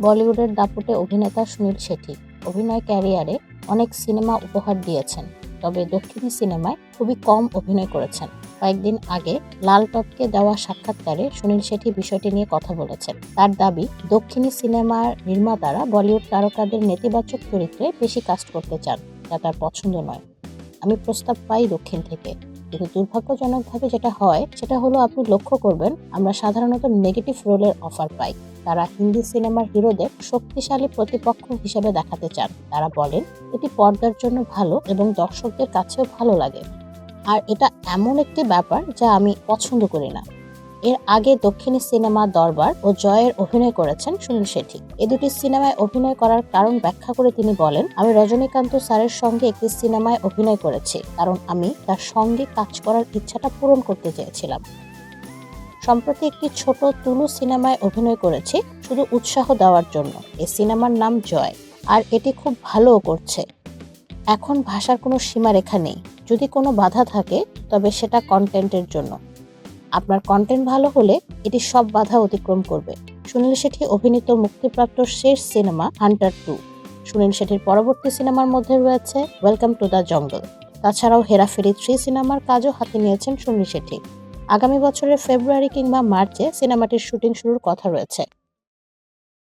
বলিউডের দাপুটে অভিনেতা সুনীল শেঠি। অভিনয় ক্যারিয়ারে অনেক সিনেমা উপহার দিয়েছেন, তবে দক্ষিণী সিনেমায় খুবই কম অভিনয় করেছেন। কয়েকদিন আগে লাল টপকে দেওয়া সাক্ষাৎকারে সুনীল শেঠি বিষয়টি নিয়ে কথা বলেছেন। তার দাবি, দক্ষিণী সিনেমার নির্মাতারা বলিউড তারকাদের নেতিবাচক চরিত্রে বেশি কাস্ট করতে চান, যা তার পছন্দ নয়। আমি প্রস্তাব পাই দক্ষিণ থেকে। কিন্তু দুর্ভাগ্যজনকভাবে যেটা হয়, সেটা হলো আপনি লক্ষ্য করবেন, আমরা সাধারণত নেগেটিভ রোলের অফার পাই। তারা হিন্দি সিনেমার হিরোদের শক্তিশালী প্রতিপক্ষ হিসেবে দেখাতে চান। তারা বলেন, এটি পর্দার জন্য ভালো এবং দর্শকদের কাছেও ভালো লাগে। আর এটা এমন একটি ব্যাপার যা আমি পছন্দ করি না। এর আগে দক্ষিণী সিনেমা দরবার ও জয়ের অভিনয় করেছেন সুনীল শেঠি। এ দুটি সিনেমায় অভিনয় করার কারণ ব্যাখ্যা করে তিনি বলেন, আমি রজনীকান্ত স্যারের সঙ্গে একটি সিনেমায় অভিনয় করেছি, কারণ আমি তার সঙ্গে কাজ করার ইচ্ছাটা পূরণ করতে চেয়েছিলাম। সম্প্রতি একটি ছোট তুলু সিনেমায় অভিনয় করেছি, শুধু উৎসাহ দেওয়ার জন্য। এই সিনেমার নাম জয়, আর এটি খুব ভালোও করছে। এখন ভাষার কোনো সীমারেখা নেই। যদি কোনো বাধা থাকে, তবে সেটা কন্টেন্টের জন্য। আপনার কন্টেন্ট ভালো হলে এটি সব বাধা অতিক্রম করবে। সুনীল শেঠি অভিনীত মুক্তিপ্রাপ্ত শেষ সিনেমা হান্টার টু সুনীল শেঠির পরবর্তী সিনেমার মধ্যে রয়েছে ওয়েলকাম টু দ্য জঙ্গল তাছাড়াও হেরাফেরি থ্রি সিনেমার কাজও হাতে নিয়েছেন সুনীল শেঠি। আগামী বছরের ফেব্রুয়ারি কিংবা মার্চে সিনেমাটির শুটিং শুরুর কথা রয়েছে।